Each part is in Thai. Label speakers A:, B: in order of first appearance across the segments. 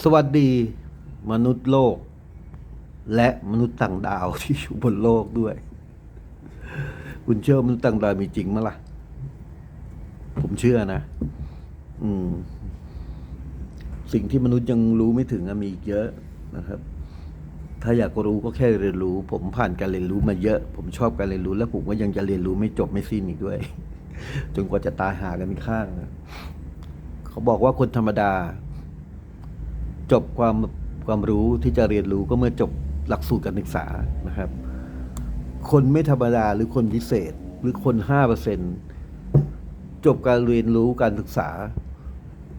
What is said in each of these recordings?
A: สวัสดีมนุษย์โลก และมนุษย์ต่างดาวที่อยู่บนโลกด้วย คุณเชื่อมนุษย์ต่างดาวมีจริงไหมล่ะ ผมเชื่อนะ อืม สิ่งที่มนุษย์ยังรู้ไม่ถึงมีอีกเยอะนะครับ ถ้าอยากรู้ก็แค่เรียนรู้ ผมผ่านการเรียนรู้มาเยอะ ผมชอบการเรียนรู้ และผมก็ยังจะเรียนรู้ไม่จบไม่สิ้นอีกด้วย จนกว่าจะตายหากันข้าง เขาบอกว่าคนธรรมดา จบความความรู้ที่จะเรียนรู้ก็เมื่อจบหลักสูตรการศึกษานะครับ คนไม่ธรรมดาหรือคนพิเศษหรือคนห้าเปอร์เซ็นจบการเรียนรู้การศึกษา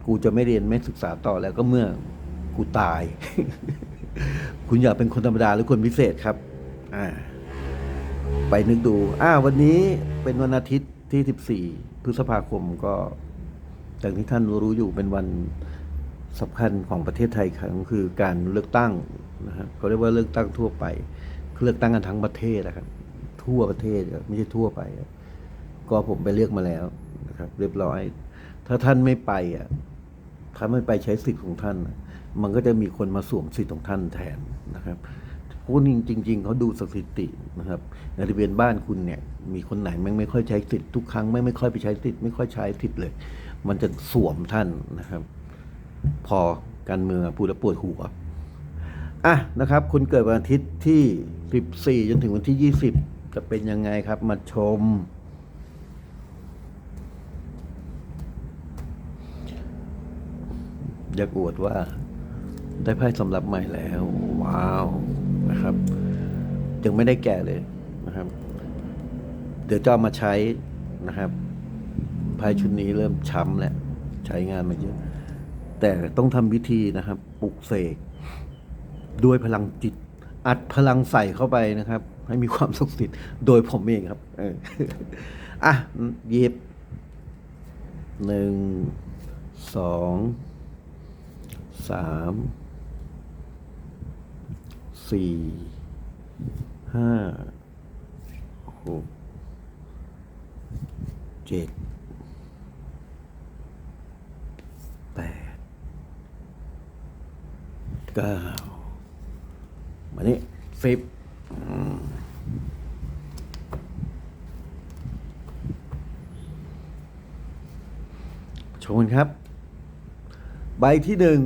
A: กูจะไม่เรียนไม่ศึกษาต่อแล้วก็เมื่อกูตาย คุณอยากเป็นคนธรรมดาหรือคนพิเศษครับ อ่า ไปนึกดูอ้าววันนี้เป็นวันอาทิตย์ที่ 14 พฤษภาคมก็อย่างที่ท่านรู้อยู่เป็นวัน สำคัญของประเทศไทยครั้งคือการเลือกตั้งนะครับเขาเรียกว่าเลือกตั้งทั่วไปเลือกตั้งกันทั้งประเทศนะครับ ทั่วประเทศไม่ใช่ทั่วไป ก็ผมไปเลือกมาแล้วนะครับ เรียบร้อย ถ้าท่านไม่ไปอะถ้าไม่ไปใช้สิทธิ์ของท่าน มันก็จะมีคนมาสวมสิทธิ์ของท่านแทนนะครับเพราะว่าจริง ๆเขาดูสถิตินะครับในทะเบียนบ้านคุณเนี่ย มีคนไหนแม่งไม่ค่อยใช้สิทธิ์ทุกครั้งไม่ไม่ค่อยไปใช้สิทธิ์ไม่ค่อยใช้สิทธิ์เลย มันจะสวมท่านนะครับ พอการเมืองพูดแล้วปวดหัวอะนะครับ คุณเกิดวันอาทิตย์ที่ 14 จนถึงวันที่ 20 จะเป็นยังไงครับ มาชม อยากอวดว่าได้ไพ่สำรับใหม่แล้ว ว้าวนะครับยังไม่ได้แก่เลยนะครับ เดี๋ยวจะเอามาใช้นะครับไพ่ชุดนี้เริ่มช้ำแล้ว ใช้งานมาเยอะ แต่ต้องทำวิธีนะครับปลุกเสกด้วยพลังจิต อัดพลังใส่เข้าไปนะครับ ให้มีความศักดิ์สิทธิ์โดยผมเองครับ เอออะหยิบหนึ่งสองสามสี่ห้าหกเจ็ดแปด เก้ามานี่สิบชมกันครับ ใบที่หนึ่ง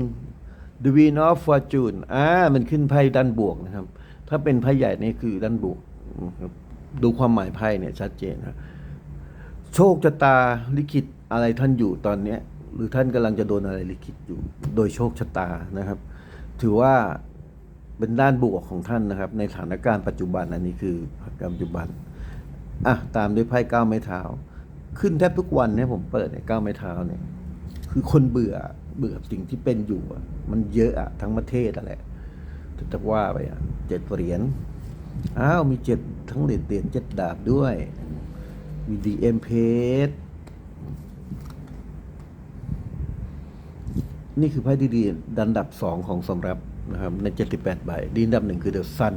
A: The Wheel of Fortune อ่า มันขึ้นไพ่ด้านบวกนะครับ ถ้าเป็นไพ่ใหญ่นี่คือด้านบวก ดูความหมายไพ่เนี่ยชัดเจนนะโชคชะตาลิขิตอะไรท่านอยู่ตอนเนี้ย หรือท่านกำลังจะโดนอะไรลิขิตอยู่ โดยโชคชะตานะครับ ถือว่าเป็นด้านบวกของท่านนะครับ ในสถานการณ์ปัจจุบันอันนี้คือปัจจุบันอะตามด้วยไพ่ก้าวไม้เท้า ขึ้นแทบทุกวันเนี่ยผมเปิดเนี่ยก้าวไม้เท้าเนี่ย คือคนเบื่อเบื่อสิ่งที่เป็นอยู่อะมันเยอะอะทั้งประเทศอะแหละจะว่าไปอะเจ็ดเหรียญอ้าวมีเจ็ดทั้งเหรียญเหรียญเจ็ดดาบด้วยมีดีเอ็มเพส นี่คือไพ่ที่ดีดันดับสองของสำรับนะครับในเจ็ดสิบแปดใบดีอันดับหนึ่งคือเดอะซัน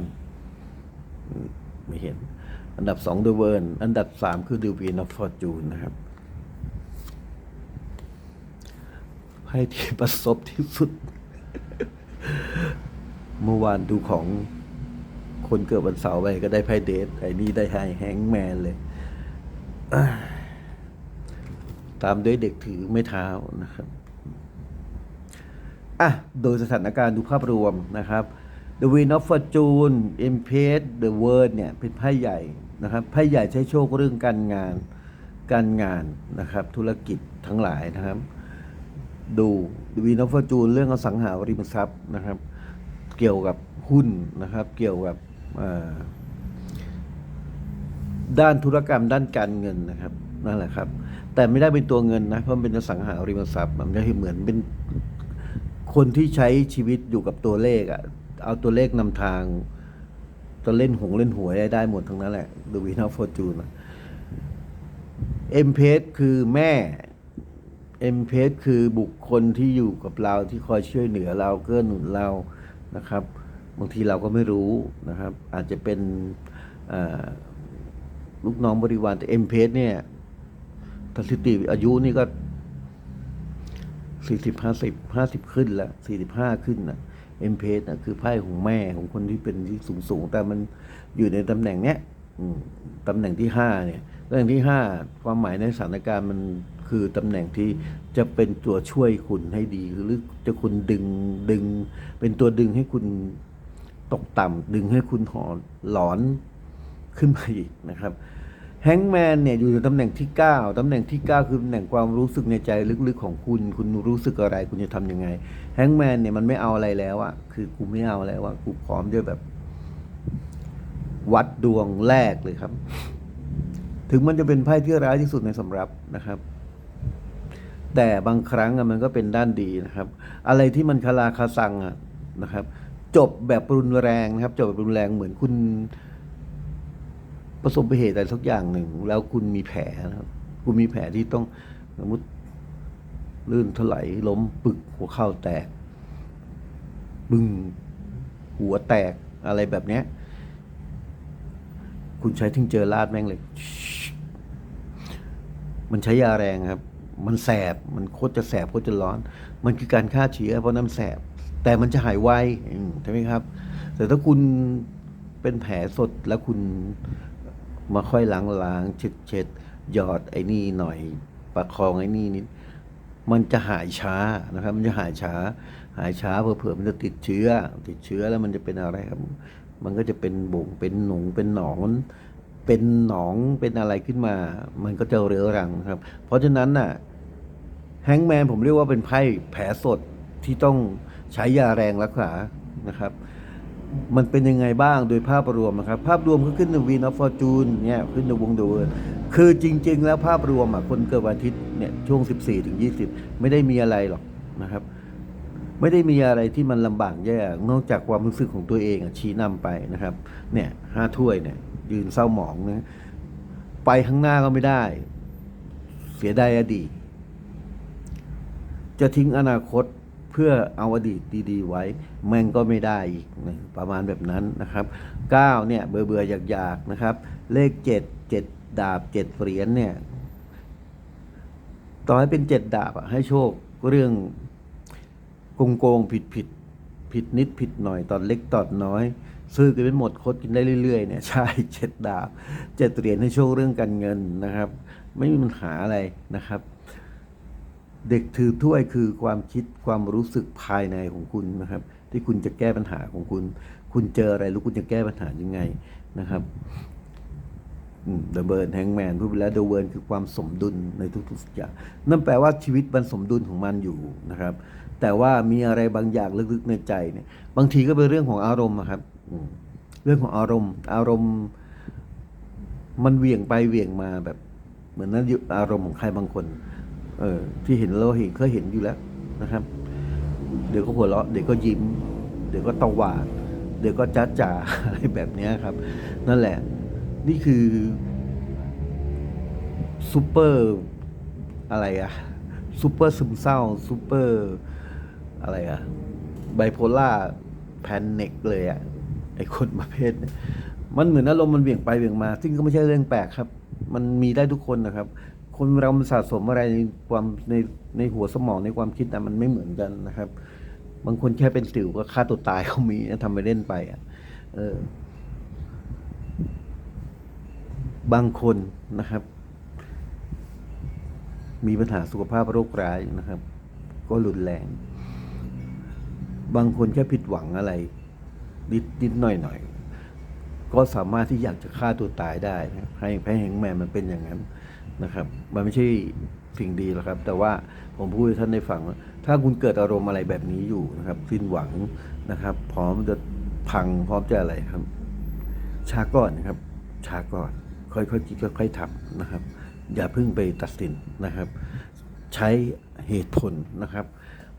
A: ไม่เห็น อันดับสองเดอะเวิร์นอันดับสามคือเดอะวีนอฟฟอร์จูนนะครับไพ่ที่ประสบที่สุด เมื่อวานดูของคนเกิดวันเสาร์ไปก็ได้ไพ่เดทไอ้นี่ได้ไฮแฮงแมนเลยตามด้วยเด็กถือไม้เท้านะครับ อะโดยสถานการณ์ดูภาพรวมนะครับ The Wheel of Fortune Empress The World เนี่ยเป็นไพ่ใหญ่นะครับไพ่ใหญ่ใช้โชคเรื่องการงาน การงานนะครับธุรกิจทั้งหลายนะครับ ดูวีนอฟฟอร์จูนเรื่องอสังหาริมทรัพย์นะครับ เกี่ยวกับหุ้นนะครับ เกี่ยวกับด้านธุรกรรมด้านการเงินนะครับนั่นแหละครับ แต่ไม่ได้เป็นตัวเงินนะเพราะมันเป็นอสังหาริมทรัพย์มันจะเหมือนเป็น คนที่ใช้ชีวิตอยู่กับตัวเลขอะเอาตัวเลขนำทางจะเล่นหงเล่นหวยได้หมดทั้งนั้นแหละดูวีนอฟอร์จูนเอ็มเพสคือแม่เอ็มเพสคือบุคคลที่อยู่กับเราที่คอยช่วยเหลือเราเกื้อหนุนเรานะครับบางทีเราก็ไม่รู้นะครับ อาจจะเป็นลูกน้องบริวารแต่เอ็มเพสเนี่ยสถิติอายุนี่ก็ สี่สิบห้าสิบห้าสิบขึ้นล้วสี่สิบห้าขึ้นนะเอ็มเพสนะคือไพ่ของแม่ของคนที่เป็นที่สูงสูงแต่มันอยู่ในตำแหน่งเนี้ยตำแหน่งที่ห้าเนี่ยตำแหน่งที่ห้าความหมายในสถานการณ์มันคือตำแหน่งที่จะเป็นตัวช่วยคุณให้ดีหรือจะคุณดึงดึง เป็นตัวดึงให้คุณตกต่ำดึงให้คุณหอนหลอนขึ้นมาอีกนะครับ แฮงแมนเนี่ยอยู่ในตำแหน่งที่ 9 ตำแหน่งที่ 9 คือตำแหน่งความรู้สึกในใจลึกๆของคุณ คุณรู้สึกอะไร คุณจะทำยังไง แฮงแมนเนี่ยมันไม่เอาอะไรแล้วอะคือกูไม่เอาแล้วอะกูพร้อมจะแบบ วัดดวงแรกเลยครับ ถึงมันจะเป็นไพ่ที่ร้ายที่สุดในสำรับนะครับ แต่บางครั้งอะมันก็เป็นด้านดีนะครับ อะไรที่มันคาราคาซังอะนะครับ จบแบบรุนแรงนะครับ จบแบบรุนแรงเหมือนคุณ ประสบอุบัติเหตุอะไรสักอย่างหนึ่ง แล้วคุณมีแผลนะครับ คุณมีแผลที่ต้องสมมติลื่นถลายล้มปึกหัวเข่าแตก บึ้งหัวแตกอะไรแบบเนี้ย คุณใช้ทิงเจอราดแม่งเลย มันใช้ยาแรงครับ มันแสบมันโคตรจะแสบโคตรจะร้อน มันคือการฆ่าเชื้อเพราะน้ำแสบ แต่มันจะหายไวใช่ไหมครับ แต่ถ้าคุณเป็นแผลสดแล้วคุณ มาค่อยล้างล้างๆเช็ดเช็ดหยอดไอ้นี่หน่อย ประคองไอ้นี่นิดมันจะหายช้านะครับ มันจะหายช้า หายช้าเผื่อมันจะติดเชื้อ ติดเชื้อแล้วมันจะเป็นอะไรครับ มันก็จะเป็นบุ๋งเป็นหนูเป็นหนองเป็นหนองเป็นอะไรขึ้นมา มันก็จะเรื้อรังครับ เพราะฉะนั้นน่ะแฮงแมนผมเรียกว่าเป็นไพ่แผลสดที่ต้องใช้ยาแรงรักษานะครับ มันเป็นยังไงบ้างโดยภาพรวมนะครับ ภาพรวมก็ขึ้นในวีนอฟฟอร์จูนเนี่ยขึ้นในวงเดูคือจริง ๆ แล้วภาพรวมอะคนเกิดวันอาทิตย์เนี่ยช่วง 14ถึง20 ไม่ได้มีอะไรหรอกนะครับ ไม่ได้มีอะไรที่มันลำบากแย่นอกจากความรู้สึกของตัวเองอะชี้นำไปนะครับ เนี่ยห้าถ้วยเนี่ย ยืนเศร้าหมองนะไปข้างหน้าก็ไม่ได้ เสียดายอดีตจะทิ้งอนาคต เพื่อเอาอดีตดีๆไว้แม่งก็ไม่ได้อีกนะประมาณแบบนั้นนะครับเก้าเนี่ยเบื่อเบื่ออยากอยากๆนะครับ เลขเจ็ดเจ็ดดาบเจ็ดเหรียญเนี่ยต่อให้เป็นเจ็ดดาบอะให้โชคเรื่องโกงโกงผิดผิดผิดนิดผิดหน่อยตอนเล็กตอนน้อย ซื้อกันเป็นหมดคดกินได้เรื่อยๆเนี่ยใช่เจ็ดดาบเจ็ดเหรียญให้โชคเรื่องการเงินนะครับ ไม่มีปัญหาอะไรนะครับ เด็กถือถ้วยคือความคิดความรู้สึกภายในของคุณนะครับ ที่คุณจะแก้ปัญหาของคุณ คุณเจออะไรแล้คุณจะแก้ปัญหายังไงนะครับเดอะเบิร์นแฮงแมนพูดไปแล้วเดอะเบิร์นคือความสมดุลในทุกๆอย่างนั่นแปลว่าชีวิตมันสมดุลของมันอยู่นะครับ แต่ว่ามีอะไรบางอย่างลึกๆในใจเนี่ย บางทีก็เป็นเรื่องของอารมณ์อะครับเรื่องของอารมณ์ อารมณ์ มันเวี่ยงไปเวี่ยงมาแบบ เหมือนนั้นอารมณ์ของใครบางคน เออที่เห็นเราเห็นเคยเห็นอยู่แล้วนะครับ เดี๋ยวก็หัวเราะเดี๋ยวก็ยิ้ม เดี๋ยวก็ตวาด เดี๋ยวก็จ้าจ๋าอะไรแบบนี้ครับ นั่นแหละ นี่คือซูเปอร์อะไรอะซูเปอร์ซึมเศร้าซูเปอร์อะไรอะไบโพล่าแพนิกเลยอะไอคนประเภท มันเหมือนอารมณ์มันเบี่ยงไปเบี่ยงมา ซึ่งก็ไม่ใช่เรื่องแปลกครับ มันมีได้ทุกคนนะครับ คนเรามันสะสมอะไรในความในในหัวสมองในความคิดแต่มันไม่เหมือนกันนะครับ บางคนแค่เป็นสิวก็ฆ่าตัวตายเขามีนะทำไปเล่นไปอะเออบางคนนะครับ มีปัญหาสุขภาพโรคร้ายนะครับ ก็รุนแรง บางคนแค่ผิดหวังอะไรนิดนิดหน่อยหน่อยก็สามารถที่อยากจะฆ่าตัวตายได้นะให้แพ้แหงแมนมันเป็นอย่างนั้น นะครับ มันไม่ใช่สิ่งดีหรอกครับ แต่ว่าผมพูดให้ท่านได้ฟังว่าถ้าคุณเกิดอารมณ์อะไรแบบนี้อยู่นะครับ สิ้นหวังนะครับ พร้อมจะพังพร้อมจะอะไรครับ ช้าก่อนนะครับ ช้าก่อน ค่อยๆคิดค่อยๆทำนะครับ อย่าเพิ่งไปตัดสินนะครับ ใช้เหตุผลนะครับ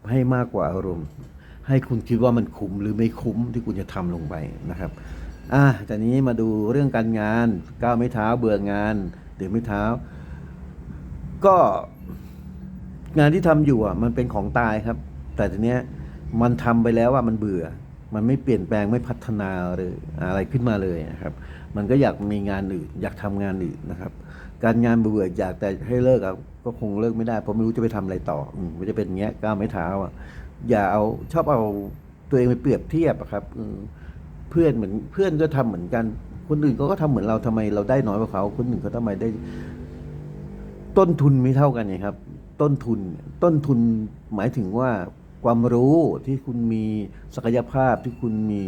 A: ให้มากกว่าอารมณ์ ให้คุณคิดว่ามันคุ้มหรือไม่คุ้มที่คุณจะทำลงไปนะครับอะจากนี้มาดูเรื่องการงานก้าวไม่เท้าเบื่องานเดี๋ยวไม่เท้า ก็งานที่ทำอยู่อะ มันเป็นของตายครับ แต่ทีเนี้ยมันทำไปแล้วอะมันเบื่อ มันไม่เปลี่ยนแปลงไม่พัฒนาหรืออะไรขึ้นมาเลยนะครับ มันก็อยากมีงานอื่น อยากทำงานอื่นนะครับ การงานเบื่ออยากแต่ให้เลิกกับก็คงเลิกไม่ได้เพราะไม่รู้จะไปทำอะไรต่ออืมันจะเป็นเงี้ยก้าวไม่เท้าอะอย่าเอาชอบเอาตัวเองไปเปรียบเทียบอะครับอืเพื่อนเหมือนเพื่อนก็ทำเหมือนกันคนอื่นก็ก็ทำเหมือนเราทำไมเราได้น้อยกว่าเขาคนอื่นเขาทำไมได้ ต้นทุนไม่เท่ากันไงครับ ต้นทุนต้นทุนหมายถึงว่าความรู้ที่คุณมีศักยภาพที่คุณมี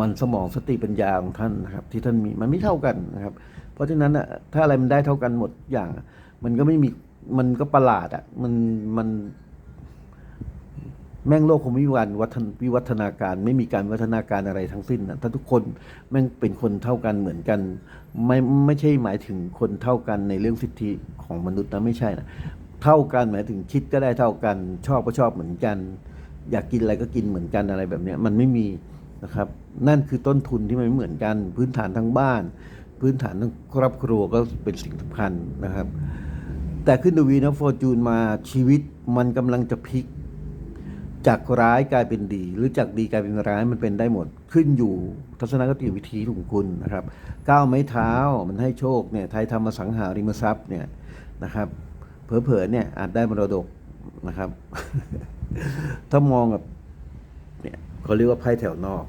A: มันสมองสติปัญญาของท่านนะครับ ที่ท่านมีมันไม่เท่ากันนะครับ เพราะฉะนั้นอะถ้าอะไรมันได้เท่ากันหมดอย่าง มันก็ไม่มีมันก็ประหลาดอะมันมัน แม่งโลกคงไม่มีวันวัฒนวิวัฒนาการ ไม่มีการวัฒนาการอะไรทั้งสิ้นนะถ้าทุกคนแม่งเป็นคนเท่ากันเหมือนกัน ไม่ไม่ใช่หมายถึงคนเท่ากันในเรื่องสิทธิของมนุษย์นะไม่ใช่นะเท่ากันหมายถึงคิดก็ได้เท่ากัน ชอบก็ชอบเหมือนกัน อยากกินอะไรก็กินเหมือนกันอะไรแบบนี้มันไม่มีนะครับนั่นคือต้นทุนที่มันไม่เหมือนกัน พื้นฐานทั้งบ้าน พื้นฐานทั้งครอบครัวก็เป็นสิ่งสำคัญนะครับ แต่ขึ้นดูวีนะฟอร์จูนมาชีวิตมันกำลังจะพลิก จากร้ายกลายเป็นดี หรือจากดีกลายเป็นร้ายมันเป็นได้หมดขึ้นอยู่ทัศนคติวิธีของคุณนะครับก้าวไม้เท้ามันให้โชคเนี่ยไทยทำมาสังหาริมทรัพย์เนี่ยนะครับเผลอๆเนี่ยอาจได้มรดกนะครับ ถ้ามองแบบเนี่ยเขาเรียกว่าไพ่แถวนอก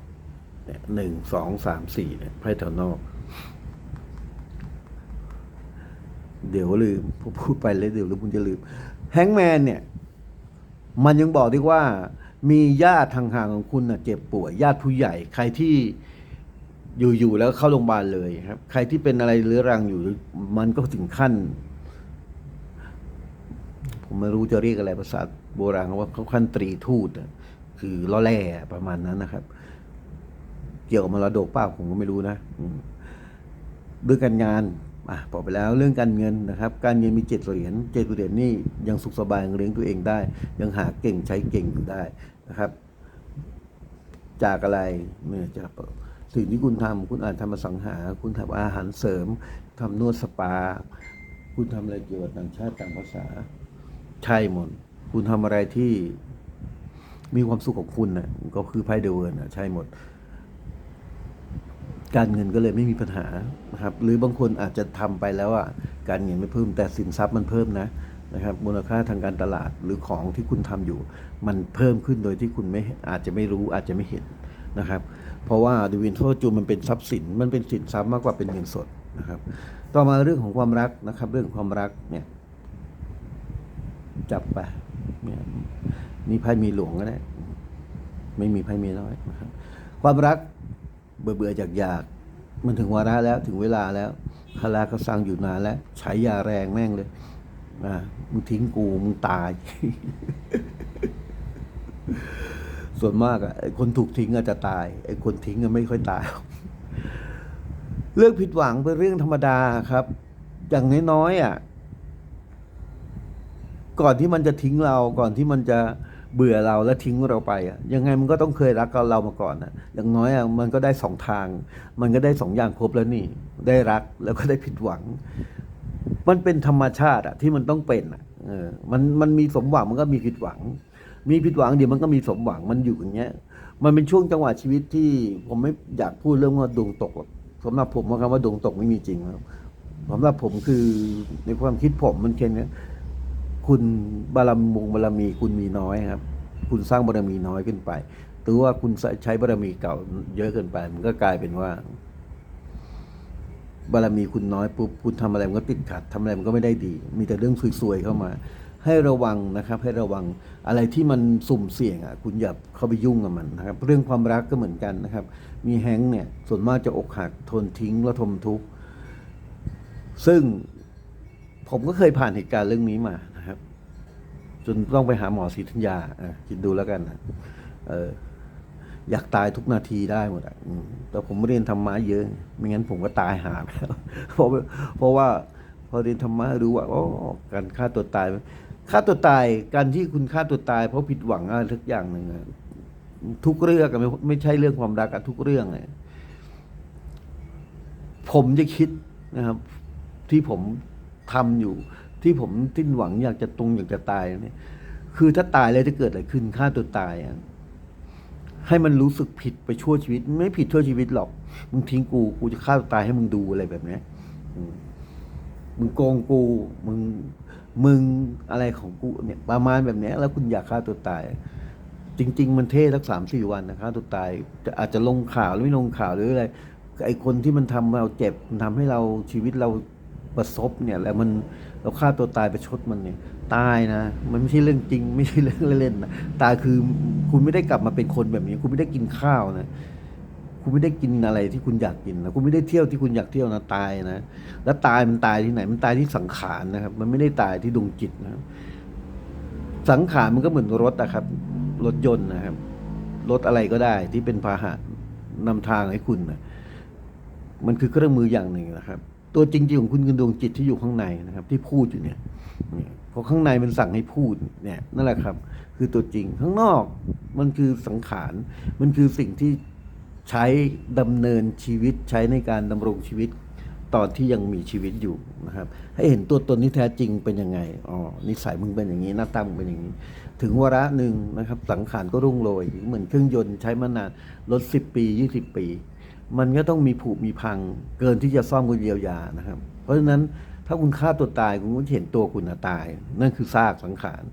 A: เนี่ยหนึ่งสองสามสี่เนี่ยไพ่แถวนอก เดี๋ยวลืมพูดไปแล้วเดี๋ยวลืมคุณจะลืมแฮงแมนเนี่ย มันยังบอกด้วยว่ามีญาติทางห่างของคุณนะเจ็บป่วย ญาติผู้ใหญ่ใครที่อยู่ๆแล้วเข้าโรงพยาบาลเลยครับ ใครที่เป็นอะไรเรื้อรังอยู่มันก็ถึงขั้น ผมไม่รู้จะเรียกอะไรภาษาโบราณว่าเขาขั้นตรีทูตคือล้อแร่ประมาณนั้นนะครับ เกี่ยวกับมรดกเปล่าผมก็ไม่รู้นะอืมเรื่องการงาน อะบอกไปแล้วเรื่องการเงินนะครับการเงินมีเจ็ดเหรียญเจ็ดเหรียญนี่ยังสุขสบายเลี้ยงตัวเองได้ ยังหาเก่งใช้เก่งอยู่ได้นะครับ จากอะไรเนี่ยจากสิ่งที่คุณทำคุณอาจทำมาสังหา คุณทำอาหารเสริมทำนวดสปา คุณทำอะไรเกี่ยวกับต่างชาติต่างภาษาใช่หมดคุณทำอะไรที่มีความสุขของคุณน่ะก็คือไพ่เดเวิร์นน่ะใช่หมด การเงินก็เลยไม่มีปัญหานะครับ หรือบางคนอาจจะทำไปแล้วอะการเงินไม่เพิ่มแต่สินทรัพย์มันเพิ่มนะนะครับมูลค่าทางการตลาดหรือของที่คุณทำอยู่ มันเพิ่มขึ้นโดยที่คุณไม่อาจจะไม่รู้อาจจะไม่เห็นนะครับ เพราะว่าดิวินโทจูมันเป็นทรัพย์สินมันเป็นสินทรัพย์มากกว่าเป็นเงินสดนะครับ ต่อมาเรื่องของความรักนะครับ เรื่องความรักเนี่ยจับไปเนี่ยนี่ไพ่มีหลวงก็ได้ ไม่มีไพ่มีน้อยนะครับ ความรัก เบื่อเบื่อจากอยากมันถึงวาระแล้วถึงเวลาแล้วคาราก็สร้างอยู่นานแล้วใช้ยาแรงแม่งเลยอ่ามึงทิ้งกูมึงตาย ส่วนมากอะไอคนถูกทิ้งอาจจะตายไอ้คนทิ้งอะไม่ค่อยตายหรอกเรื่องผิดหวังเป็นเรื่องธรรมดาครับ อย่างน้อยๆอะก่อนที่มันจะทิ้งเราก่อนที่มันจะ เบื่อเราแล้วทิ้งเราไปอะยังไงมันก็ต้องเคยรักเรามาก่อนนะอย่างน้อยอะมันก็ได้สองทาง มันก็ได้สองอย่างครบแล้วนี่ ได้รักแล้วก็ได้ผิดหวัง มันเป็นธรรมชาติอะที่มันต้องเป็นอะเออมันมันมีสมหวังมันก็มีผิดหวัง มีผิดหวังเดี๋ยวมันก็มีสมหวังมันอยู่อย่างเงี้ย มันเป็นช่วงจังหวะชีวิตที่ผมไม่อยากพูดเรื่องว่าดวงตกหรอกสำหรับผมว่าคำว่าดวงตกไม่มีจริงครับสำหรับผมคือในความคิดผมมันเช่นนี้ คุณบารมีวงบารมีคุณมีน้อยครับ คุณสร้างบารมีน้อยขึ้นไปหรือว่าคุณใช้บารมีเก่าเยอะเกินไป มันก็กลายเป็นว่า บารมีคุณน้อยปุ๊บคุณทำอะไรมันก็ติดขัดทำอะไรมันก็ไม่ได้ดี มีแต่เรื่องซวยๆเข้ามา ให้ระวังนะครับ ให้ระวังอะไรที่มันสุ่มเสี่ยงอะ คุณอย่าเข้าไปยุ่งกับมันนะครับ เรื่องความรักก็เหมือนกันนะครับ มีแฮงเนี่ย ส่วนมากจะอกหักทนทิ้งแล้วทมทุกข์ซึ่งผมก็เคยผ่านเหตุการณ์เรื่องนี้มา นะครับจนต้องไปหาหมอศรีธัญญาอะคิดดูแล้วกันนะเออ อยากตายทุกนาทีได้หมดอะอืมแต่ผมเรียนธรรมะเยอะ ไม่งั้นผมก็ตายหาไปแล้วเพราะเพราะว่าพอเรียนธรรมะรู้ว่าอ๋อการฆ่าตัวตายฆ่าตัวตายการที่คุณฆ่าตัวตาย เพราะผิดหวังอะไรทุกอย่างหนึ่งอะทุกเรื่องอะไม่ไม่ใช่เรื่องความรักอะทุกเรื่องเลยผมจะคิดนะครับ ที่ผมทำอยู่ ที่ผมสิ้นหวังอยากจะตรงอยากจะตายเนี่ย คือถ้าตายแล้วจะเกิดอะไรขึ้นฆ่าตัวตายอะให้มันรู้สึกผิดไปชั่วชีวิต ไม่ผิดชั่วชีวิตหรอก มึงทิ้งกูกูจะฆ่าตัวตายให้มึงดูอะไรแบบนี้มึงโกงกู มึงมึงอะไรของกูเนี่ยประมาณแบบนี้แล้วคุณอยากฆ่าตัวตาย จริง ๆ มันเท่สักสามสี่วันนะฆ่าตัวตายจะอาจจะลงข่าวหรือไม่ลงข่าวหรืออะไรไอคนที่มันทำเราเจ็บมันทำให้เราชีวิตเราประสบเนี่ย แล้วมัน เราฆ่าตัวตายไปชดมันเนี่ยตายนะ มันไม่ใช่เรื่องจริง ไม่ใช่เรื่องเล่นๆนะตายคือคุณไม่ได้กลับมาเป็นคนแบบนี้ คุณไม่ได้กินข้าวนะคุณไม่ได้กินอะไรที่คุณอยากกินนะคุณไม่ได้เที่ยวที่คุณอยากเที่ยวนะตายนะแล้วตายมันตายที่ไหน มันตายที่สังขารนะครับ มันไม่ได้ตายที่ดวงจิตนะสังขารมันก็เหมือนรถนะครับ รถยนต์นะครับ รถอะไรก็ได้ที่เป็นพาหะนำทางให้คุณนะมันคือเครื่องมืออย่างหนึ่งนะครับ ตัวจริงๆของคุณคือดวงจิตที่อยู่ข้างในนะครับ ที่พูดอยู่เนี่ยเพราะข้างในมันสั่งให้พูดเนี่ยนั่นแหละครับ คือตัวจริงข้างนอกมันคือสังขารมันคือสิ่งที่ใช้ดำเนินชีวิตใช้ในการดำรงชีวิตตอนที่ยังมีชีวิตอยู่นะครับ ให้เห็นตัวตนที่แท้จริงเป็นยังไงอ๋อนิสัยมึงเป็นอย่างนี้หน้าตามึงเป็นอย่างนี้ ถึงวาระหนึ่งนะครับ สังขารก็รุ่งโรยเหมือนเครื่องยนต์ใช้มานานรถสิบปียี่สิบปี มันก็ต้องมีผุมีพัง เกินที่จะซ่อมกุเยียวยานะครับ เพราะฉะนั้นถ้าคุณฆ่าตัวตายคุณก็จะเห็นตัวคุณตาย นั่นคือซากสังขาร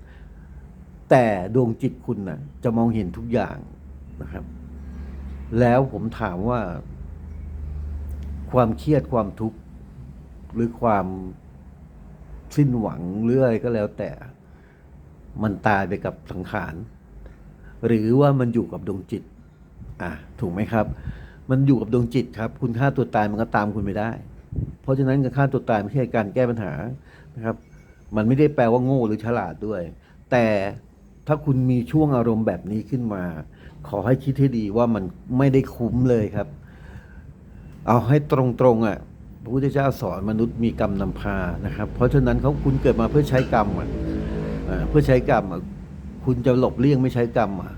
A: แต่ดวงจิตคุณนะจะมองเห็นทุกอย่างนะครับ แล้วผมถามว่า ความเครียดความทุกข์หรือความสิ้นหวังหรืออะไรก็แล้วแต่ มันตายไปกับสังขาร หรือว่ามันอยู่กับดวงจิต อะถูกไหมครับ มันอยู่กับดวงจิตครับ คุณฆ่าตัวตายมันก็ตามคุณไม่ได้ เพราะฉะนั้นการฆ่าตัวตายไม่ใช่การแก้ปัญหานะครับ มันไม่ได้แปลว่าโง่หรือฉลาดด้วย แต่ถ้าคุณมีช่วงอารมณ์แบบนี้ขึ้นมา ขอให้คิดให้ดีว่ามันไม่ได้คุ้มเลยครับ เอาให้ตรงๆอะพระพุทธเจ้าสอนมนุษย์มีกรรมนำพานะครับ เพราะฉะนั้นเขาคุณเกิดมาเพื่อใช้กรรมอะเพื่อใช้กรรมอะคุณจะหลบเลี่ยงไม่ใช้กรรมอะ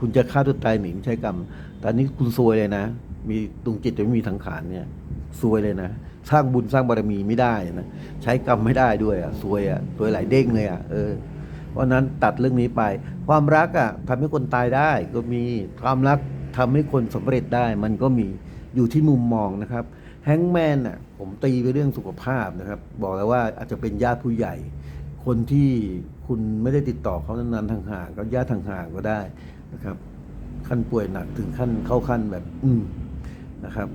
A: คุณจะฆ่าตัวตายหนีไม่ใช้กรรม ตอนนี้คุณซวยเลยนะ มีดวงจิตแต่ไม่มีสังขารเนี่ยซวยเลยนะ สร้างบุญสร้างบารมีไม่ได้นะ ใช้กรรมไม่ได้ด้วยอะซวยอะซวยหลายเด้งเลยอะเออ เพราะนั้นตัดเรื่องนี้ไป ความรักอะทำให้คนตายได้ก็มีความรักทำให้คนสำเร็จได้ มันก็มีอยู่ที่มุมมองนะครับแฮงแมนอะผมตีไปเรื่องสุขภาพนะครับ บอกแล้วว่าอาจจะเป็นญาติผู้ใหญ่ คนที่คุณไม่ได้ติดต่อเขานานๆทางห่างก็ญาติทางห่างก็ได้ นะครับขั้นป่วยหนักถึงขั้นเข้าขั้นแบบอืมนะครับ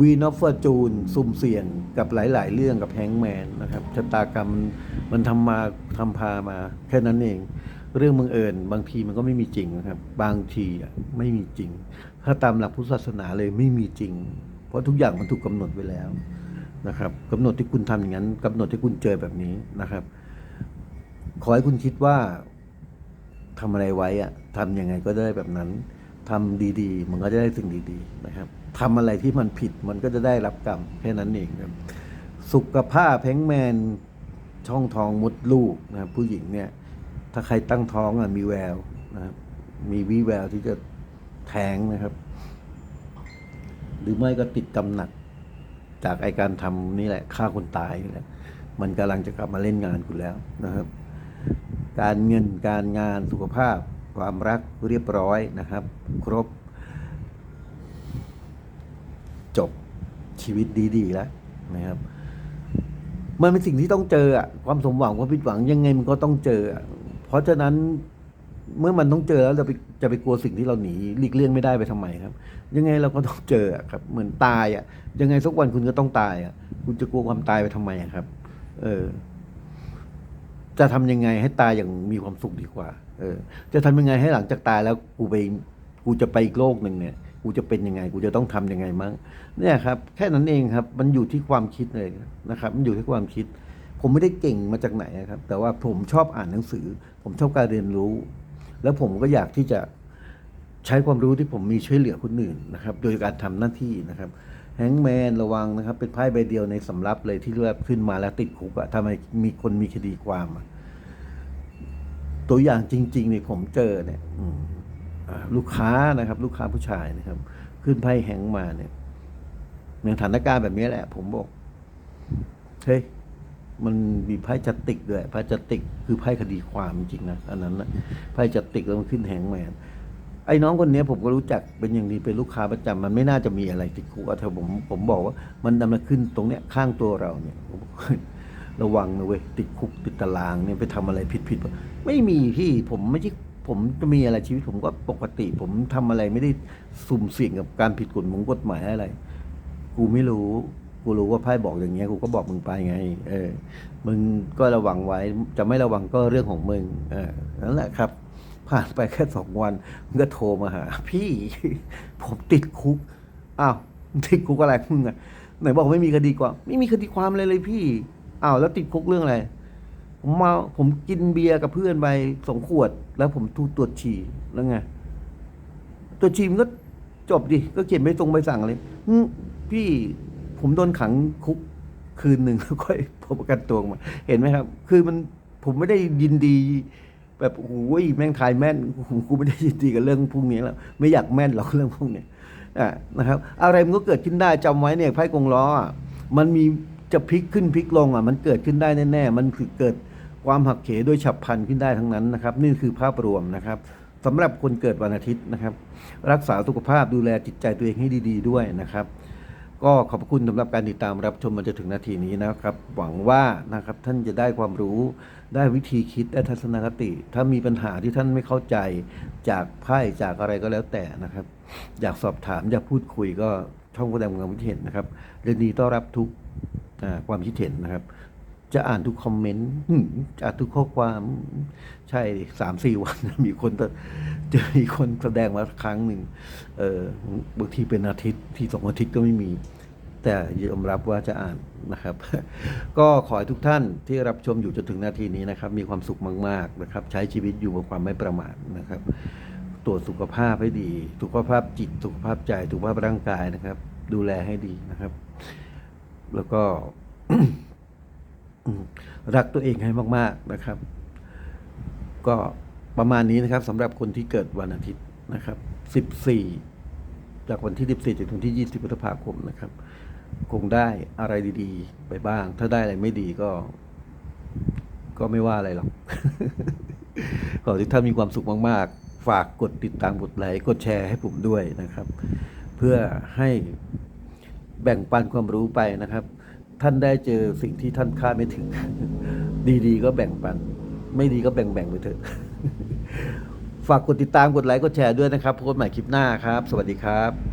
A: วีนอฟฟอร์จูนสุ่มเสี่ยงกับหลาย ๆ เรื่องกับแฮงแมนนะครับชะตากรรมมันทำมาทำพามา แค่นั้นเอง เรื่องบังเอิญบางทีมันก็ไม่มีจริงนะครับ บางทีอะไม่มีจริง ถ้าตามหลักพุทธศาสนาเลยไม่มีจริง เพราะทุกอย่างมันถูกกำหนดไว้แล้วนะครับกำหนดที่คุณทำอย่างนั้นกำหนดที่คุณเจอแบบนี้นะครับ ขอให้คุณคิดว่า ทำอะไรไว้อะทำยังไงก็ได้แบบนั้นทำดีๆ มันก็จะได้สิ่งดีๆนะครับทำอะไรที่มันผิดมันก็จะได้รับกรรมแค่นั้นเองครับสุขภาพแพงแมนช่องท้องมดลูกนะผู้หญิงเนี่ย ถ้าใครตั้งท้องอะมีแววนะครับมีวิแววที่จะแท้งนะครับ หรือไม่ก็ติดกำหนักจากไอการทำนี่แหละฆ่าคนตายนี่แหละมันกำลังจะกลับมาเล่นงานคุณแล้วนะครับ การเงินการงานสุขภาพ ความรักเรียบร้อยนะครับ ครบ จบชีวิตดีๆแล้วนะครับ มันเป็นสิ่งที่ต้องเจออะความสมหวังความผิดหวังยังไงมันก็ต้องเจอ เพราะฉะนั้นเมื่อมันต้องเจอแล้วจะไปจะไปกลัวสิ่งที่เราหนีหลีกเลี่ยงไม่ได้ไปทำไมครับ ยังไงเราก็ต้องเจอครับเหมือนตายอะยังไงสักวันคุณก็ต้องตายอะคุณจะกลัวความตายไปทำไมครับ เออ จะทำยังไงให้ตายอย่างมีความสุขดีกว่า เออ จะทำยังไงให้หลังจากตายแล้วกูไปกูจะไปอีกโลกหนึ่งเนี่ย กูจะเป็นยังไง กูจะต้องทำยังไงมั้งเนี่ยครับ แค่นั้นเองครับ มันอยู่ที่ความคิดเลยนะครับ มันอยู่ที่ความคิด ผมไม่ได้เก่งมาจากไหนนะครับ แต่ว่าผมชอบอ่านหนังสือ ผมชอบการเรียนรู้ แล้วผมก็อยากที่จะใช้ความรู้ที่ผมมีช่วยเหลือคนอื่นนะครับ โดยการทำหน้าที่นะครับ แฮงแมนระวังนะครับ เป็นไพ่ใบเดียวในสำรับเลยที่เรียกขึ้นมาแล้วติดคุกอะทำไมมีคนมีคดีความอะตัวอย่างจริงๆเนี่ยผมเจอเนี่ยลูกค้านะครับ ลูกค้าผู้ชายนะครับ ขึ้นไพ่แฮงมาเนี่ยในสถานการณ์แบบนี้แหละ ผมบอกเฮ้ยมันมีไพ่จัตติกด้วยไพ่จัตติกคือไพ่คดีความจริงนะอันนั้นนะไพ่จัตติกแล้วมันขึ้นแฮงแมน ไอ้น้องคนนี้ผมก็รู้จักเป็นอย่างดีเป็นลูกค้าประจำมันไม่น่าจะมีอะไรติดคุกอะถ้าผมผมบอกว่ามันดำเนินขึ้นตรงเนี้ยข้างตัวเราเนี่ยระวังนะเว้ยติดคุกติดตารางเนี่ยไปทำอะไรผิดผิดไม่มีพี่ผมไม่ใช่ผมจะมีอะไรชีวิตผมก็ปกติ ผมทำอะไรไม่ได้สุ่มเสี่ยงกับการผิดกฎหมงกฎหมายอะไร กูไม่รู้ กูรู้ว่าไพ่บอกอย่างเงี้ยกูก็บอกมึงไปไง เออ มึงก็ระวังไว้จะไม่ระวังก็เรื่องของมึงเออนั่นแหละครับ ผ่านไปแค่สองวันมึงก็โทรมาหา พี่ผมติดคุกอ้าวติดคุกอะไรมึงอะไหนบอกไม่มีคดีความไม่มีคดีความอะไรเลยพี่อ้าวแล้วติดคุกเรื่องอะไรผมมาผมกินเบียร์กับเพื่อนไปสองขวด แล้วผมถูตรวจฉี่แล้วไงตัวจฉี่มันก็จบดิก็เขียนไม่ตรงไปสั่งเลยพี่ผมโดนขังคุกคืนหนึ่งแล้วค่อยพอประกันตัวกมา เห็นไหมครับ คือมันผมไม่ได้ยินดี แบบโอ้ยแม่งทายแม่นกูไม่ได้ยินดีกับเรื่องพวกนี้แล้วไม่อยากแม่นหรอกเรื่องพวกนี้นะครับ อะไรมันก็เกิดขึ้นได้จำไว้เนี่ยไพ่กงล้อ่มันมีจะพลิกขึ้นพลิกลงอะมันเกิดขึ้นได้แน่ๆมันคือเกิดความหักเหโดยฉับพลันขึ้นได้ทั้งนั้นนะครับ นี่คือภาพรวมนะครับสำหรับคนเกิดวันอาทิตย์นะครับ รักษาสุขภาพดูแลจิตใจตัวเองให้ดี ๆ ด้วยนะครับ ก็ขอบคุณสำหรับการติดตามรับชมมาจนถึงนาทีนี้นะครับ หวังว่านะครับท่านจะได้ความรู้ ได้วิธีคิดได้ทัศนคติ ถ้ามีปัญหาที่ท่านไม่เข้าใจจากไพ่จากอะไรก็แล้วแต่นะครับ อยากสอบถามอยากพูดคุยก็ช่องแสดงความคิดเห็นนะครับเรนนีต้อนรับทุกความคิดเห็นนะครับ จะอ่านทุกคอมเมนต์หืมจะอ่านทุกข้อความใช่สามสี่วัน มีคนจะจะมีคนแสดงมาครั้งหนึ่งเออบางทีเป็นอาทิตย์ที่สองอาทิตย์ก็ไม่มี แต่ยอมรับว่าจะอ่านนะครับ ก็ขอให้ทุกท่านที่รับชมอยู่จนถึงนาทีนี้นะครับ มีความสุขมาก ๆนะครับ ใช้ชีวิตอยู่บนความไม่ประมาทนะครับ ตรวจสุขภาพให้ดี สุขภาพจิต สุขภาพใจสุขภาพร่างกายนะครับ ดูแลให้ดีนะครับ แล้วก็อืม รักตัวเองให้มากๆนะครับ ก็ประมาณนี้นะครับสำหรับคนที่เกิดวันอาทิตย์นะครับ 14 จากวันที่ 14ถึงวันที่ 20พฤษภาคมนะครับ คงได้อะไรดีๆ ไปบ้าง ถ้าได้อะไรไม่ดีก็ ก็ไม่ว่าอะไรหรอกขอให้ทุกท่านมีความสุขมาก ๆ ฝากกดติดตามกดไลค์กดแชร์ให้ผมด้วยนะครับ เพื่อให้แบ่งปันความรู้ไปนะครับ ท่านได้เจอสิ่งที่ท่านคาดไม่ถึง ดีๆ ก็แบ่งปัน ไม่ดีก็แบ่งๆไปเถอะ ฝากกดติดตามกดไลค์กดแชร์ด้วยนะครับพบกันใหม่คลิปหน้าครับ สวัสดีครับ